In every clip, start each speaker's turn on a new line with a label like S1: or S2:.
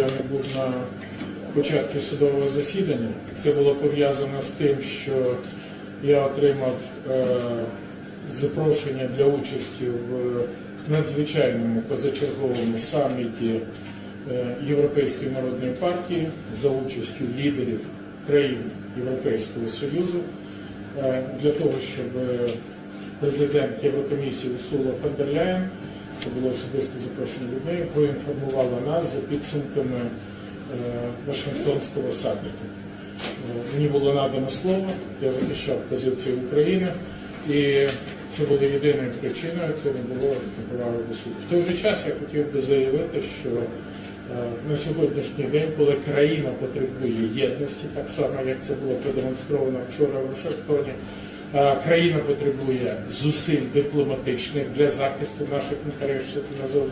S1: Я не був на початку судового засідання. Це було пов'язано з тим, що я отримав е, запрошення для участі в надзвичайному позачерговому саміті е, Європейської народної партії за участю лідерів країн Європейського Союзу е, для того, щоб президент Єврокомісії Урсула фон дер Ляєн, це було особисто запрошення від неї, проінформувала нас за підсумками е, Вашингтонського саміту. Е, Мені було надано слово, я захищав позицію України, і це було єдиною причиною, це не було заповаги до суду. В той же час я хотів би заявити, що е, на сьогоднішній день, коли країна потребує єдності, так само як це було продемонстровано вчора в Вашингтоні, країна потребує зусиль дипломатичних для захисту наших інтересів назовні.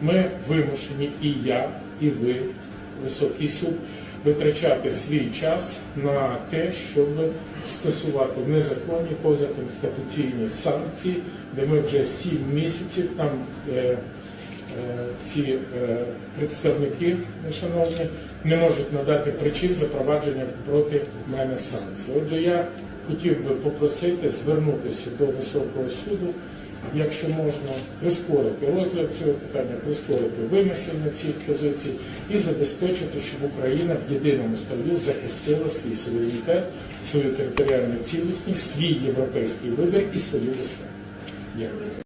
S1: Ми вимушені і я, і ви, високий суд, витрачати свій час на те, щоб скасувати незаконні позаконституційні санкції, де ми вже сім місяців там е, е, ці е, представники, шановні, не можуть надати причин запровадження проти мене санкцій. Отже, я хотів би попросити звернутися до високого суду, якщо можна, прискорити розгляд цього питання, прискорити винесення цих позицій і забезпечити, щоб Україна в єдиному столі захистила свій суверенітет, свою територіальну цілісність, свій європейський вибір і свою безпеку. Дякую.